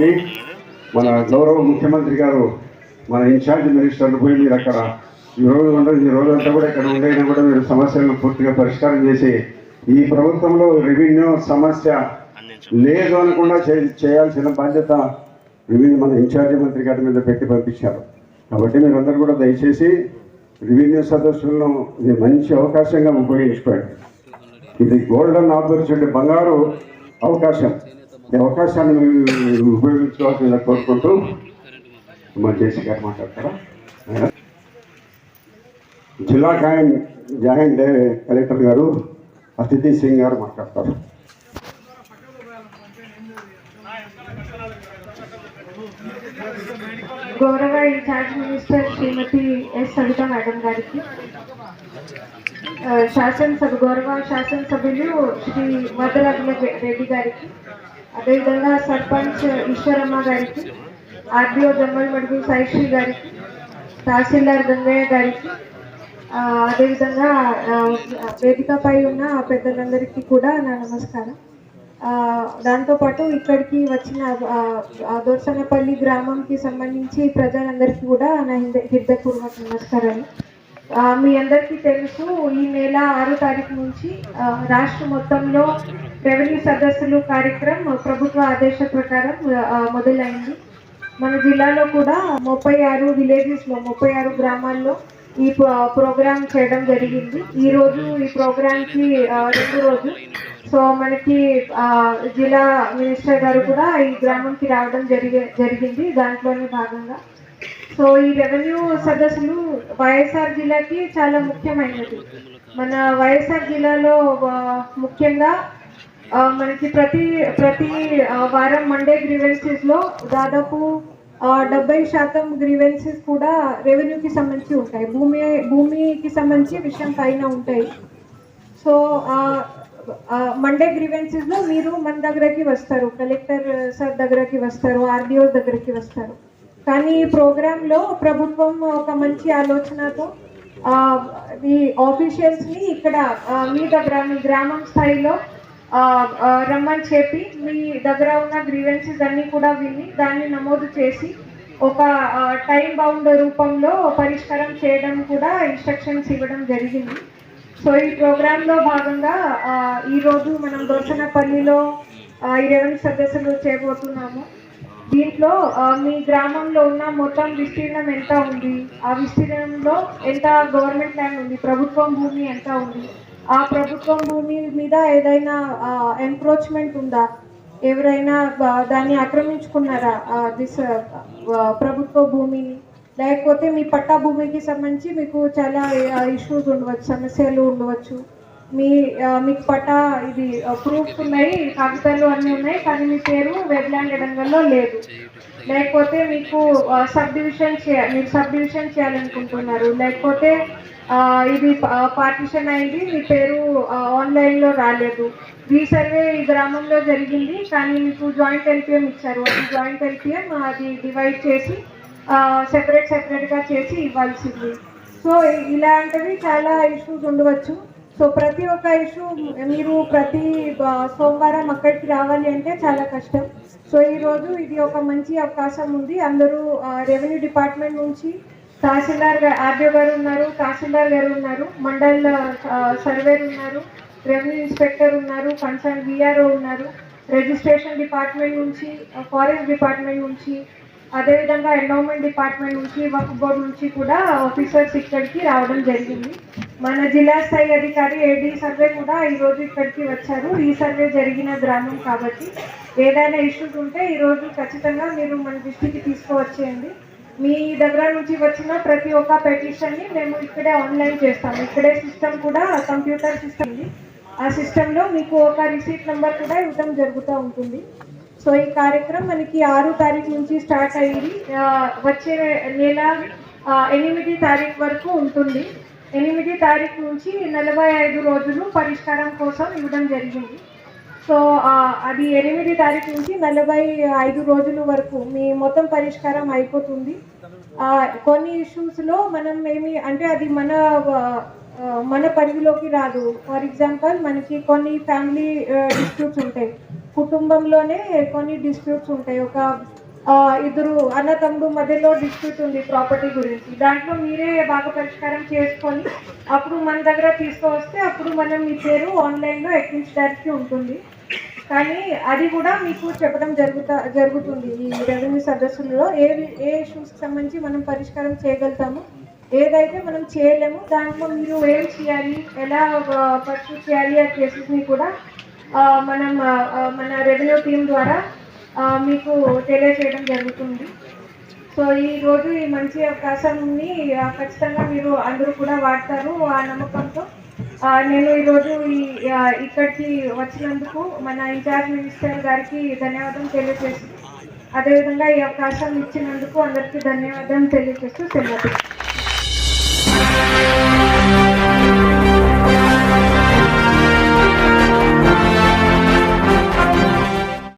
అని మన గౌరవ ముఖ్యమంత్రి గారు మన ఇన్ఛార్జ్ మినిస్టర్లు పోయి మీరు అక్కడ ఈ రోజు ఉండదు ఈ రోజంతా కూడా ఇక్కడ ఉండైనా కూడా మీరు సమస్యలను పూర్తిగా పరిష్కారం చేసి ఈ ప్రభుత్వంలో రెవెన్యూ సమస్య లేదు అనకుండా చేయాల్సిన బాధ్యత రెవెన్యూ మన ఇన్ఛార్జి మంత్రి గారి మీద పెట్టి పంపించారు. కాబట్టి మీరందరూ కూడా దయచేసి రెవెన్యూ సదస్సులను ఇది మంచి అవకాశంగా ఉపయోగించుకోండి ఇది గోల్డెన్ ఆపర్చునిటీ బంగారు అవకాశం. ఈ అవకాశాన్ని మీరు ఉపయోగించుకోవాల్సిందిగా కోరుకుంటూ మా జేసీ గారు మాట్లాడతారా? జిల్లా జాయిన్ జాయిన్ కలెక్టర్ గారు అతిథి సింగ్ గారు మాట్లాడతారు. గౌరవ incharge minister Shrimati S Savitha madam garu శాసనసభ గౌరవ శాసనసభ్యులు శ్రీ వదలగ్న రెడ్డి గారికి అదేవిధంగా సర్పంచ్ ఈశ్వరమ్మ గారికి ఆర్డీఓ జమ్మల్ మడుగు సాయిశ్రీ గారికి తహసీల్దార్ గంగయ్య గారికి అదేవిధంగా వేదికపై ఉన్న పెద్దలందరికీ కూడా నా నమస్కారం. దాంతోపాటు ఇక్కడికి వచ్చిన దోర్సనపల్లి గ్రామంకి సంబంధించి ప్రజలందరికీ కూడా నా హృదయపూర్వక నమస్కారాలు. మీ అందరికీ తెలుసు ఈ నెల ఆరో తారీఖు నుంచి రాష్ట్ర మొత్తంలో రెవెన్యూ సదస్సులు కార్యక్రమం ప్రభుత్వ ఆదేశ ప్రకారం మొదలైంది. మన జిల్లాలో కూడా ముప్పై ఆరు విలేజెస్లో ముప్పై ఆరు గ్రామాల్లో ఈ ప్రోగ్రామ్ చేయడం జరిగింది. ఈరోజు ఈ ప్రోగ్రామ్కి రెండు రోజు సో మనకి జిల్లా మినిస్టర్ గారు కూడా ఈ గ్రామంకి రావడం జరిగే జరిగింది. దాంట్లోనే భాగంగా సో ఈ రెవెన్యూ సదస్సులు వైఎస్ఆర్ జిల్లాకి చాలా ముఖ్యమైనది. మన వైఎస్ఆర్ జిల్లాలో ముఖ్యంగా మనకి ప్రతి ప్రతి వారం మండే గ్రీవెన్సీస్లో దాదాపు డెబ్బై శాతం గ్రీవెన్సెస్ కూడా రెవెన్యూకి సంబంధించి ఉంటాయి. భూమి భూమికి సంబంధించి విషయం పైన ఉంటాయి. సో మండే గ్రీవెన్సీస్లో మీరు మన దగ్గరకి వస్తారు. కలెక్టర్ సార్ దగ్గరకి వస్తారు ఆర్డీఓ దగ్గరకి వస్తారు. కానీ ఈ ప్రోగ్రామ్లో ప్రభుత్వం ఒక మంచి ఆలోచనతో ఈ ఆఫీషియల్స్ని ఇక్కడ మీ దగ్గర మీ గ్రామం స్థాయిలో రమ్మని చెప్పి మీ దగ్గర ఉన్న గ్రీవెన్సెస్ అన్ని కూడా విని దాన్ని నమోదు చేసి ఒక టైం బౌండ్ రూపంలో పరిష్కారం చేయడం కూడా ఇన్స్ట్రక్షన్స్ ఇవ్వడం జరిగింది. సో ఈ ప్రోగ్రామ్లో భాగంగా ఈరోజు మనం దోసనపల్లిలో ఇరవై సదస్సులు చేయబోతున్నాము. దీంట్లో మీ గ్రామంలో ఉన్న మొత్తం విస్తీర్ణం ఎంత ఉంది? ఆ విస్తీర్ణంలో ఎంత గవర్నమెంట్ ల్యాండ్ ఉంది? ప్రభుత్వం భూమి ఎంత ఉంది? ఆ ప్రభుత్వం భూమి మీద ఏదైనా ఎంక్రోచ్మెంట్ ఉందా? ఎవరైనా దాన్ని ఆక్రమించుకున్నారా? దిస్ ప్రభుత్వ భూమిని? లేకపోతే మీ పట్టా భూమికి సంబంధించి మీకు చాలా ఇష్యూస్ ఉండవచ్చు సమస్యలు ఉండవచ్చు. మీ మీకు పట్టా ఇది ప్రూఫ్స్ ఉన్నాయి కాగితాలు అన్నీ ఉన్నాయి కానీ మీ పేరు వెబ్లాండ్ ఎడంగల్లో లేదు. లేకపోతే మీకు సబ్ డివిజన్ చేయ మీరు సబ్ డివిజన్ చేయాలనుకుంటున్నారు. లేకపోతే ఇది పార్టిషన్ అయింది మీ పేరు ఆన్లైన్లో రాలేదు. ఈ సర్వే ఈ గ్రామంలో జరిగింది కానీ మీకు జాయింట్ ఎల్పిఎం ఇచ్చారు. అది జాయింట్ ఎల్పిఎం అది డివైడ్ చేసి సెపరేట్ సెపరేట్గా చేసి ఇవ్వాల్సింది. సో ఇలాంటివి చాలా ఇష్యూస్ ఉండవచ్చు. సో ప్రతి ఒక్క ఇష్యూ మీరు ప్రతి సోమవారం అక్కడికి రావాలి అంటే చాలా కష్టం. సో ఈరోజు ఇది ఒక మంచి అవకాశం ఉంది. అందరూ రెవెన్యూ డిపార్ట్మెంట్ నుంచి తహసీల్దార్ గా- ఆర్డీఓ గారు ఉన్నారు తహసీల్దార్ గారు ఉన్నారు మండల్ సర్వేర్ ఉన్నారు రెవెన్యూ ఇన్స్పెక్టర్ ఉన్నారు కన్సర్న్ విఆర్ఓ ఉన్నారు రిజిస్ట్రేషన్ డిపార్ట్మెంట్ నుంచి ఫారెస్ట్ డిపార్ట్మెంట్ నుంచి అదేవిధంగా ఎండోమెంట్ డిపార్ట్మెంట్ నుంచి వక్ఫ్ బోర్డ్ నుంచి కూడా ఆఫీసర్స్ ఇక్కడికి రావడం జరిగింది. మన జిల్లా స్థాయి అధికారి ఏడీ సర్వే కూడా ఈరోజు ఇక్కడికి వచ్చారు. ఈ సర్వే జరిగిన గ్రామం కాబట్టి ఏదైనా ఇష్యూస్ ఉంటే ఈరోజు ఖచ్చితంగా మీరు మన దృష్టికి తీసుకువచ్చేయండి. మీ దగ్గర నుంచి వచ్చిన ప్రతి ఒక్క పెటిషన్ని మేము ఇక్కడే ఆన్లైన్ చేస్తాము ఇక్కడే సిస్టమ్ కూడా కంప్యూటర్ సిస్టమ్ ఆ సిస్టంలో మీకు ఒక రిసీట్ నెంబర్ కూడా ఇవ్వడం జరుగుతూ ఉంటుంది. సో ఈ కార్యక్రమం మనకి ఆరు తారీఖు నుంచి స్టార్ట్ అయ్యింది. వచ్చే నెల ఎనిమిది తారీఖు వరకు ఉంటుంది. ఎనిమిది తారీఖు నుంచి నలభై ఐదు రోజులు పరిష్కారం కోసం ఇవ్వడం జరిగింది. సో అది ఎనిమిది తారీఖు నుంచి నలభై ఐదు రోజుల వరకు మీ మొత్తం పరిష్కారం అయిపోతుంది. కొన్ని ఇష్యూస్లో మనం ఏమి అంటే అది మన మన పరిధిలోకి రాదు. ఫర్ ఎగ్జాంపుల్ మనకి కొన్ని ఫ్యామిలీ డిస్ప్యూట్స్ ఉంటాయి. కుటుంబంలోనే కొన్ని డిస్ప్యూట్స్ ఉంటాయి. ఒక ఇద్దరు అన్న తమ్ముడు మధ్యలో డిస్ప్యూట్ ఉంది ప్రాపర్టీ గురించి. దాంట్లో మీరే బాగా పరిష్కారం చేసుకొని అప్పుడు మన దగ్గర తీసుకువస్తే అప్పుడు మనం మీ పేరు ఆన్లైన్లో ఎక్కించడానికి ఉంటుంది. కానీ అది కూడా మీకు చెప్పడం జరుగుతా జరుగుతుంది. ఈ రెవెన్యూ సదస్సులలో ఏ ఏ ఇష్యూస్కి సంబంధించి మనం పరిష్కారం చేయగలుగుతాము ఏదైతే మనం చేయలేము దాంట్లో మీరు ఏం చేయాలి ఎలా పర్సూ చేయాలి ఆ కేసెస్ని కూడా మనం మన రెవెన్యూ టీం ద్వారా మీకు తెలియజేయడం జరుగుతుంది. సో ఈ రోజు ఈ మంచి అవకాశాన్ని ఖచ్చితంగా మీరు అందరూ కూడా వాడతారు ఆ నమ్మకంతో. నేను ఈరోజు ఈ ఇక్కడికి వచ్చినందుకు మన ఇన్ఛార్జ్ మినిస్టర్ గారికి ధన్యవాదం తెలియజేస్తూ అదేవిధంగా ఈ అవకాశం ఇచ్చినందుకు అందరికీ ధన్యవాదాలు తెలియజేస్తూ సెలవు.